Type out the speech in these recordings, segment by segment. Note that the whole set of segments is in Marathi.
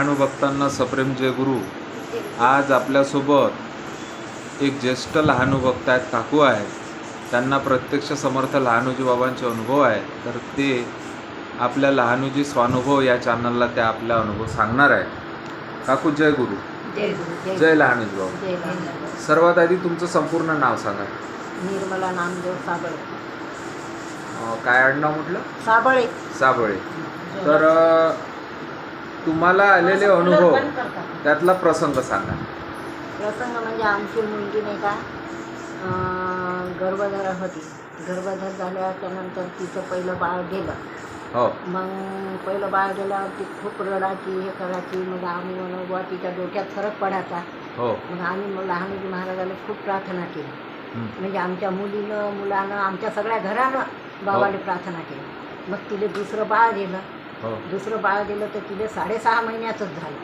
हनुभक्तांना सप्रेम जय गुरु. आज आपल्यासोबत एक ज्येष्ठ लहानुभक्त आहेत काकू आहेत. त्यांना प्रत्यक्ष समर्थ लहानोजी बाबांचे अनुभव आहे तर ते आपल्या लहानोजी स्वानुभव या चॅनलला त्या आपला अनुभव सांगणार आहे काकू जय गुरु. जय लहानोजी बाबा. सर्वात आधी तुमचं संपूर्ण नाव सांगा. निर्मला नामदेव साबळे. काय आडनाव म्हटलं? साबळे. साबळे. तर तुम्हाला आलेले अनुभव त्यातला प्रसंग सांगा. प्रसंग म्हणजे आमची मुलगी नाही का गर्भधारा होती. गर्भधार झाल्याच्यानंतर तिचं पहिलं बाळ गेलं. हो. मग पहिलं बाळ गेल्यावर ती खूप रडायची हे करायची. मग आम्ही म्हणून बुवा तिच्या डोक्यात फरक पडायचा. हो. मग आम्ही मग लहानजी महाराजाला खूप प्रार्थना केली. हं. म्हणजे आमच्या मुलीनं मुलानं आमच्या सगळ्या घरानं बाबाला प्रार्थना केली. मग तिला दुसरं बाळ गेलं. हो. दुसरं बाळ दिलं तर तिला साडेसहा महिन्याचंच झालं.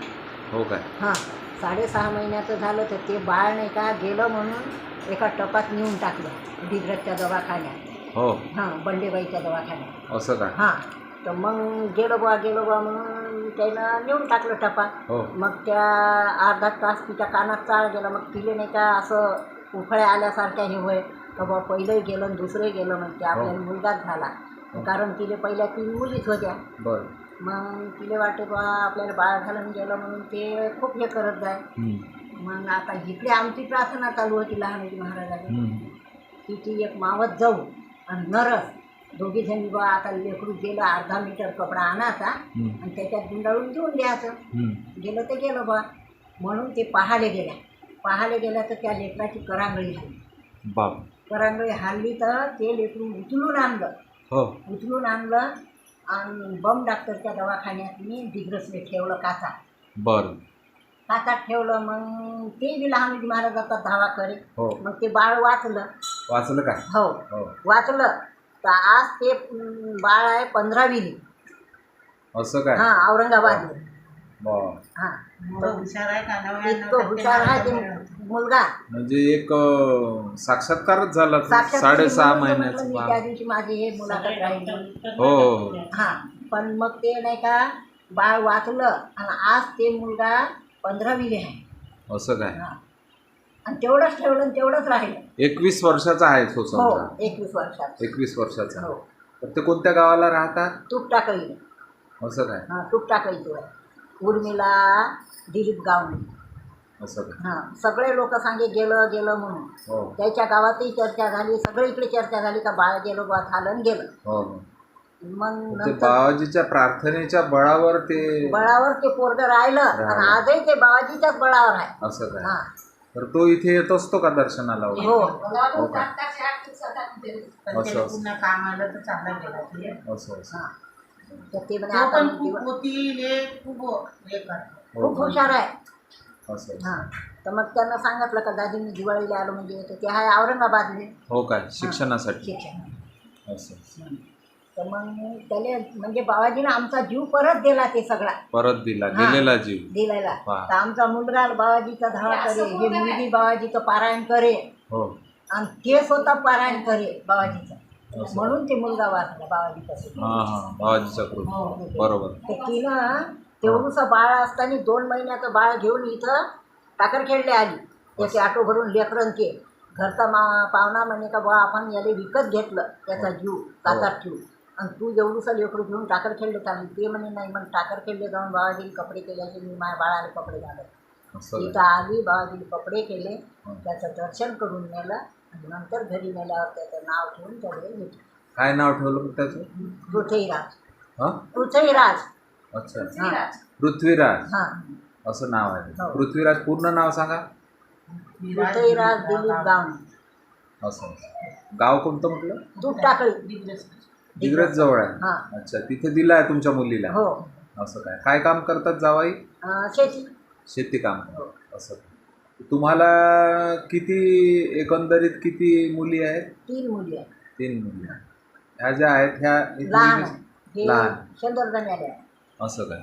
हो काय? हां साडेसहा महिन्याचं झालं तर ते बाळ नाही का गेलं म्हणून एका टपात नेऊन टाकलं दिग्रजच्या दवाखान्यात. हो. हां बंडेबाईच्या दवाखान्यात. असं काय हां तर मग गेलो बा गेलो बा म्हणून त्यानं नेऊन टाकलं टपात. हो. मग त्या अर्धा तास तिच्या कानात चाळ गेला मग तिले नाही का असं उफळ्या आल्यासारख्या हे होय. तर बा पहिलंही गेलं आणि दुसरंही गेलं मग ते आपल्याला मुलगाच झाला. कारण तिले पहिल्या तीन मुलीच होत्या. बरं. मग तिला वाटते बा आपल्याला बाळ घालून गेलं म्हणून ते खूप हे करत जाय. मग आता इकडे आमची प्रार्थना चालू होती लहानजी महाराजाची. हं. तिची एक मावत जाऊ आणि नरस. दोघी जणी बा आता लेकरू गेलं अर्धा मीटर कपडा आणायचा. आणि त्याच्यात गुंडाळून देऊन द्यायचं. गेलं तर गेलं बा. म्हणून ते पाहायला गेल्या. पाहायला गेल्या तर त्या लेकराची करांगळी बाप. करांगळी हल्ली तर ते लेकरू उचलून आणलं. हो. उचलून आणलं आणि बम डॉक्टरच्या दवाखान्यात मी दिग्रसने ठेवलं काचा. बरं. काचात ठेवलं मग ते बी लहानजी महाराजाचा धावा करे हो. मग ते बाळ वाचलं. वाचलं काय? हो. हो. वाचलं. तर आज ते बाळ आहे पंधरावीली. असं काय? हां औरंगाबाद बर. हां. हुशार आहे का? इतकं हुशार आहे ते. मुलगा. म्हणजे एक अं, साक्षात्कारच झाला तो. साक्षात साडेसहा महिन्याचं मी बाळ. दिवशी माझी हे मुलाखत राहिली. हो हो हो. हां पण मग ते नाही का बाळ वाचलं आणि आज ते मुलगा पंधरावीले आहे. असं काय? हां. आणि तेवढंच ठेवलं आणि तेवढंच राहिलं. एकवीस वर्षाचा आहे तो हो समजा एकवीस वर्षात एकवीस वर्षाचा. हो. तर ते कोणत्या गावाला राहतात? तूप टाकळी असं काय? हां तूप टाकळीचं आहे उर्मिला दिलीप गावणे. असं हां सगळे लोक सांगे गेलं गेलं म्हणून. हो. त्याच्या गावातही चर्चा झाली सगळीकडे चर्चा झाली का बाळ गेलो बा झालं आणि गेलं. हो हो. मग ते नंतर बाबाजीच्या प्रार्थनेच्या बळावर ते बळावर ते पोरग राहिलं आणि राहिलं. आजही ते बाबाजीच्याच बळावर आहे. असं काय हां. तर तो इथे येत असतो का दर्शनाला वगैरे? हो. हो. का? असं, असं. पुन्हा काम आलं तर चांगला गेला ते. असं असं. हां. तर ते म्हणे तो आता पण मग खूप दिवस- होती हे खूप हे करतो. हो खूप का? हुशार आहे. असं. हां. तर मग त्यांना सांगितलं का दादी मी दिवाळीला आलो म्हणजे तर ते आहे औरंगाबादले हो. काय शिक्षणासाठी. शिक्षण. असं असं. तर मग त्याला म्हणजे बाबाजीनं आमचा जीव परत दिला ते सगळा. परत दिला हा. दिलेला जीव. दिलेला. वा. तर आमचा मुलगा बाबाजीचा धावा करे हे मुलगी बाबाजीचं पारायण करे. हो. आणि ते स्वतः पारायण करे बाबाजीचं. असं. म्हणून ते मुलगा वाचला बाबाजीचा. हा हा. कृप. हो. बरोबर. तर तिनं तेवढंसं बाळ असताना दोन महिन्याचं बाळ घेऊन इथं टाकरखेडले आली. त्याचे ऑटो भरून लेकरं ते. घरचा मा पाहुणा म्हणे का बा आपण याला विकत घेतलं. त्याचा जीव काचात ठेवू आणि तू एवढंसं लेकरू घेऊन टाकरखेडले चालली ते म्हणे नाही मग टाकरखेडले जाऊन बाबाजीला कपडे केल्याचे मी माझ्या बाळाला कपडे घालत. इथं. आली बाबाजीला कपडे केले. हं. त्याचं दर्शन करून नेलं. आणि नंतर घरी नेल्यावर त्याचं नाव ठेवून त्याला घेतलं काय नाव ठेवलं त्याचं? पृथ्वीराज. हा? पृथ्वीराज. अच्छा. हां पृथ्वीराज. हां. असं नाव आहे. हो. पृथ्वीराज पूर्ण नाव सांगा. पृथ्वीराज दिलीप गावणे असं. गाव कोणतं म्हटलं? दूध टाकळी. दिग्रज जवळ हा. आहे अच्छा तिथे दिलं आहे तुमच्या मुलीला. हो. असं काय? काय काम करतात जावाई? शेती. शेती काम. असं. तुम्हाला किती एकंदरीत किती मुली आहेत? तीन मुली आहेत. तीन मुली आहेत. ह्या ज्या आहेत ह्या लहान हे लहान. असं काय?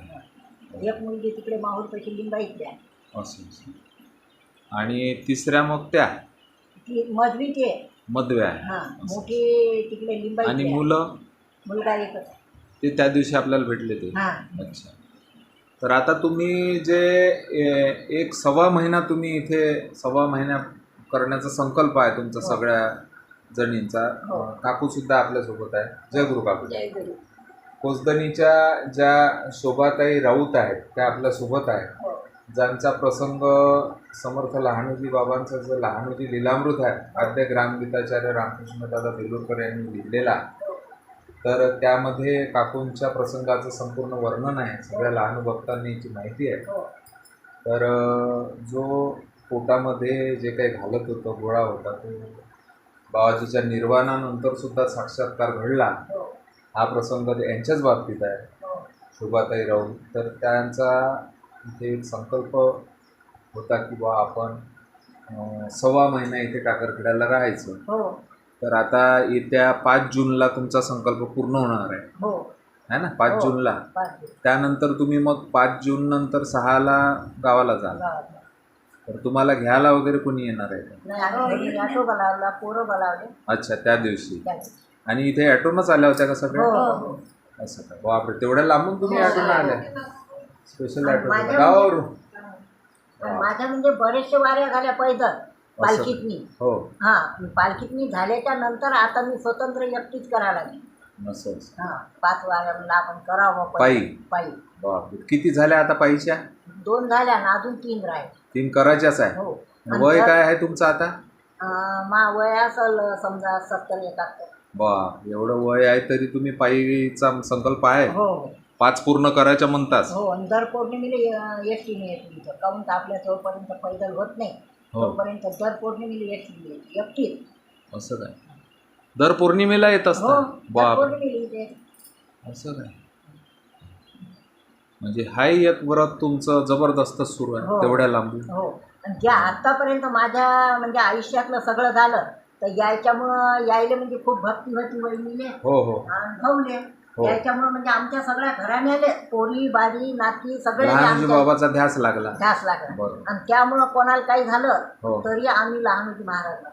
एक मुलगी तिकडे असं असं. आणि तिसऱ्या मग त्या? ती मधवी ती. आहे मधव्या आहे. हां असं. मोठी तिकडे आणि. मुलं? मुलगा एकच आहे. ते त्या दिवशी आपल्याला भेटले ते? हां. अच्छा. तर आता तुम्ही जे ए- एक सव्वा महिना तुम्ही इथे सव्वा महिना करण्याचा संकल्प आहे तुमचा हो. सगळ्या जणींचा. हो. काकू सुद्धा आपल्यासोबत आहे. जय गुरु काकू. जय गुरु. कोसदनीच्या ज्या शोभाताई राऊत आहेत त्या आपल्यासोबत आहेत. हो. ज्यांचा प्रसंग समर्थ लहानोजी बाबांचं जे लहानोजी लीलामृत आहे आद्य ग्रामगीताचार्य रामकृष्ण दादा बेलूरकर यांनी लिहिलेला. तर त्यामध्ये काकूंच्या प्रसंगाचं संपूर्ण वर्णन आहे सगळ्या लहान भक्तांनी याची माहिती आहे. हो. तर जो पोटामध्ये जे काही घालत होतं गोळा होता तो बाबाजीच्या निर्वाणानंतर सुद्धा साक्षात्कार घडला. हो प्रसंग यांच्याच बाबतीत आहे. हो. शोभाताई राऊत. तर त्यांचा इथे एक संकल्प होता की बा आपण सव्वा महिना इथे टाकरखेड्याला राहायचं. हो. तर आता येत्या पाच जूनला तुमचा संकल्प पूर्ण होणार आहे. हो. है ना? पाच. जूनला. त्यानंतर तुम्ही मग पाच जून नंतर सहाला गावाला जाल. तर तुम्हाला घ्यायला वगैरे कोणी येणार आहे अच्छा त्या दिवशी. आणि इथे ॲटोनच आल्या होत्या का हो सगळ्या? हो. असं का? बापरे तेवढ्या लांबून तुम्ही हो. ॲटोनं आल्या. स्पेशल ॲटो माझ्या गावावरून. आणि माझ्या म्हणजे बरेचशे वाऱ्या झाल्या पैदल पालखीतनी. हो. हा पालखीतनी झाल्याच्यानंतर आता मी स्वतंत्र एकटीच करायला लागली. असं असं हा पाच वाऱ्या म्हणलं आपण करावं. पायी? पायी. बापरे किती झाल्या आता पायीच्या? दोन झाल्या ना अजून तीन राहिले. तीन करायच्याच आहे. हो. वय काय आहे तुमचं आता? अं, मा वय असल समजा सत्तर एकाहत्तर. बा एवढं वय आहे तरी तुम्ही पायीचा संकल्प आहे. हो. पाच पूर्ण करायच्या म्हणताच हो आणि दर पौर्णिमेला एस टीने येते इथं काहून तर आपल्या जोपर्यंत पैदल होत नाही हो. तोपर्यंत दर पौर्णिमेला एस टीने येते एकटीच. असं काय? दर पौर्णिमेला येत हो असतं दर बाप पौर्णिमेला येते. असं काय? म्हणजे हाही एक व्रत तुमचं जबरदस्त सुरू आहे हो. तेवढ्या लांबून. हो. आणि ज्या आतापर्यंत माझ्या म्हणजे आयुष्यातलं सगळं झालं तर याच्यामुळं यायला म्हणजे खूप भक्ती होती वहिनीले. हो हो. आणि भाऊले हो. याच्यामुळं म्हणजे आमच्या सगळ्या घराण्याले पोरी बारी नाती सगळे लहानजी बाबाचा ध्यास लागला. ध्यास लागला. बरोबर. आणि त्यामुळं कोणाला काही झालं हो. तरी आम्ही लहानोजी महाराजला.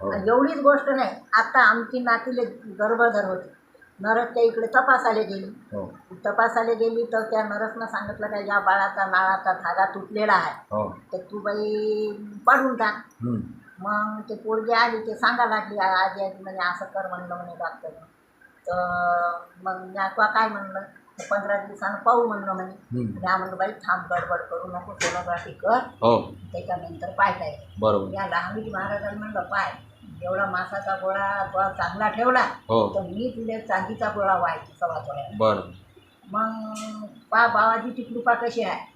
हो. आणि एवढीच गोष्ट नाही आता आमची नातीले गर्भधर होती. नरसच्या इकडे तपासायला गेली. हो. तपासायला गेली तर त्या नरसनं सांगितलं का या बाळाचा नाळाचा धागा तुटलेला आहे. हो. तर तू बाई पाडून टाक. हम्म. मग ते पोरगी आली ते सांगा लागली आजी आजी म्हणे असं कर म्हणलं म्हणे डॉक्टर तर मग मी आता काय म्हणलं? पंधरा दिवसानं पाहू म्हणलं म्हणे. हम्म. म्या म्हणलं बाई थांब गडबड करू नको सोनोग्राफी कर. हो. त्याच्यानंतर पाहता येईल बरोबर. या लहानजी महाराजांनी म्हणलं पाय एवढा मासाचा गोळा थोडा चांगला ठेवला हो. तर मी तुला चांदीचा गोळा व्हायची सव्वा थोड्या बरं. मग पा बाबाजीची कृपा कशी आहे.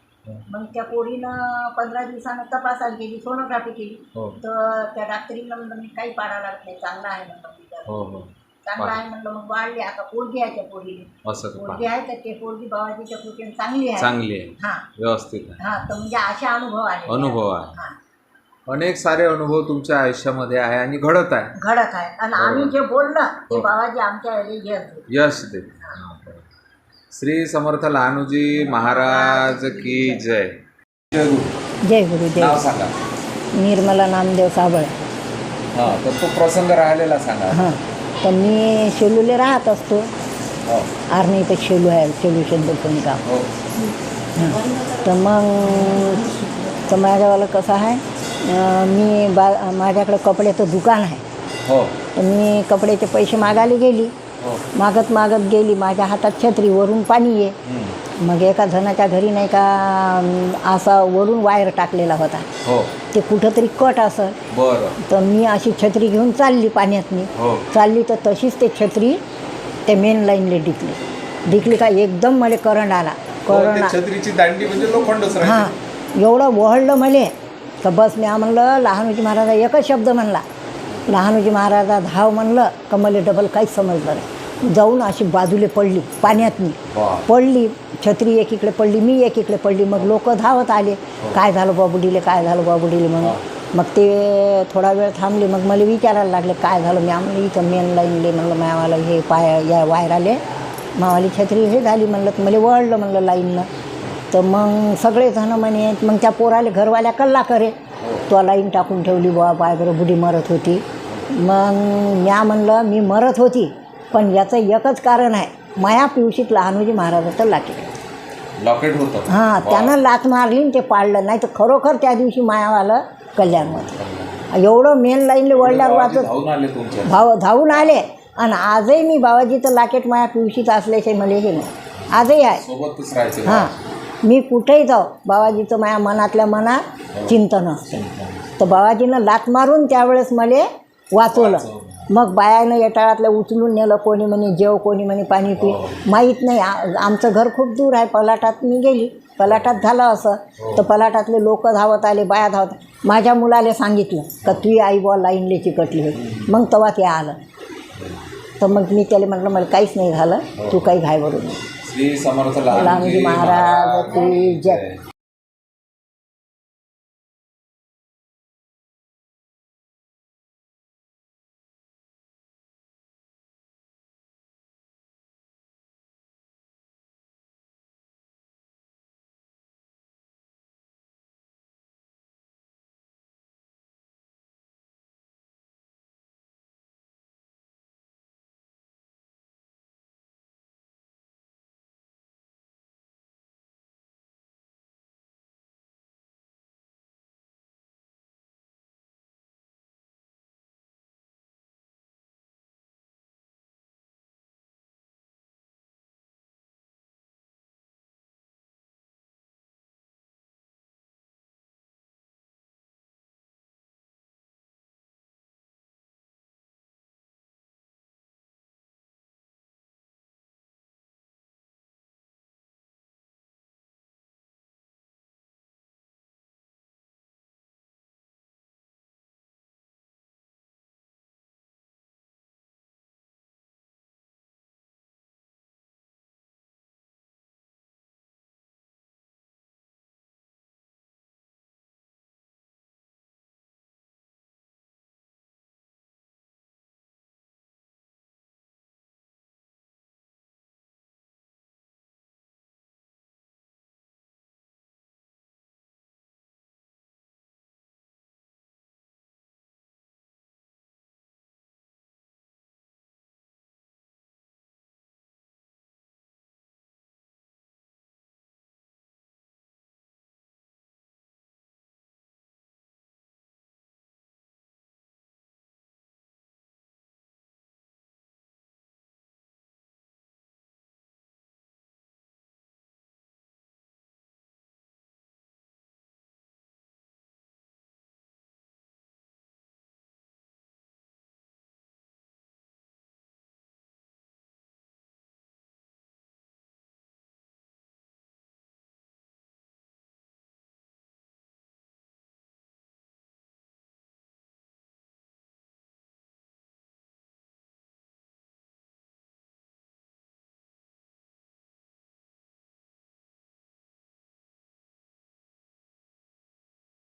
मग त्या पोरीनं पंधरा दिवसानं तपासायला केली सोनोग्राफी केली. हो. तर त्या डॉक्टरीनं म्हणलं मी काही पाडा लागत नाही चांगला आहे म्हणलं हो हो. चांगला आहे म्हणलं मग वाढली. आता पोरगी आहे त्या पोरीने असं का पोरगी आहे तर ते पोरगी बाबाजीच्या कृपेने चांगली आहे. चांगली आहे. हा. व्यवस्थित आहे. हा तर म्हणजे असे अनुभव आले अनुभव आहे. हा. अनेक सारे अनुभव तुमच्या आयुष्यामध्ये आहे आणि घडत आहे. घडत आहे. आणि आम्ही जे बोललं ते हो. बाबाजी आमच्या यश देत. यश श्री समर्थ लहानूजी महाराज की जय. जय गुरु जय गुरु जय नाव सांगा. निर्मला नामदेव साबळ हा तर तो प्रसंग राहिलेला सांगा. हां तर मी शेलूले राहत असतो. हो. आर्णी इथं शेलू आहे शेलू गाव हो. हां तर मग तर माझ्यावालं कसं आहे मी बा माझ्याकडं कपड्याचं दुकान आहे. हो. तर मी कपड्याचे पैसे मागायला गेली. मागत मागत गेली माझ्या हातात छत्री वरून पाणी आहे. मग एका जणाच्या घरी नाही का असा वरून वायर टाकलेला होता. हो. ते कुठंतरी कट असं तर मी अशी छत्री घेऊन चालली पाण्यातनी. हो. चालली तर तशीच ते छत्री ते मेन लाईनले डिकली डिकली का एकदम मला करंट आला. हो, करंट छत्रीची दांडी म्हणजे लोखंडच हां. एवढं वहळलं मले. तर बस मी म्हणलं लहानोजी महाराजा एकच शब्द म्हणला. लहानोजी महाराजा धाव म्हणलं का मला डबल काहीच समजलं नाही. जाऊन अशी बाजूले पडली पाण्यातनी. पडली छत्री एकीकडे पडली मी एकीकडे पडली मग लोक धावत आले. काय झालं बाबुडीले काय झालं बाबुडीले म्हणून? मग ते थोडा वेळ थांबले मग मला विचारायला लागले काय झालं? मी म्हणलं इथं मेन लाईनले म्हणलं मावाला हे पाय या वायर आले. मावाली छत्री हे झाली म्हणलं तर मला वळलं म्हणलं लाईननं तर मग सगळेजणं म्हणे मग त्या पोराले घरवाल्या कल्ला करे. तो लाईन टाकून ठेवली बुवा पाय बरं बुडी मरत होती. मग म्या म्हणलं मी मरत होती पण याचं एकच कारण आहे. माया पिवशीत लहानोजी महाराजाचं लाकी लॉकेट होतं. हां त्यानं लात मारली ते पाडलं नाही तर खरोखर त्या दिवशी मायावालं कल्याणमध्ये. एवढं मेन लाईनले वळल्यावर वाचत भाव धावून आले. आणि आजही मी बाबाजीचं लाकेट माया पिवशीत असल्याचे मला हे नाही. आजही आहे. हां. मी कुठेही जाऊ बाबाजीचं माझ्या मनातल्या मनात चिंतन. असतं तर बाबाजीनं लात मारून त्यावेळेस मला वाचवलं. मग बायानं येटाळातलं उचलून नेलं कोणी म्हणे जेव कोणी म्हणे पाणी पी. माहीत नाही आ- आमचं घर खूप दूर आहे पलाटात मी गेली. पलाटात झालं असं. तर पलाटातले लोक धावत आले बाया धावत. माझ्या मुलाला सांगितलं का तुझी आई बुवा लाईनले चिकटली होती. मग तेव्हा ते आलं. तर मग मी त्याला म्हटलं मला काहीच नाही झालं तू काही घाय बरोबर श्री समर्थ लहानजी महाराज. की जय.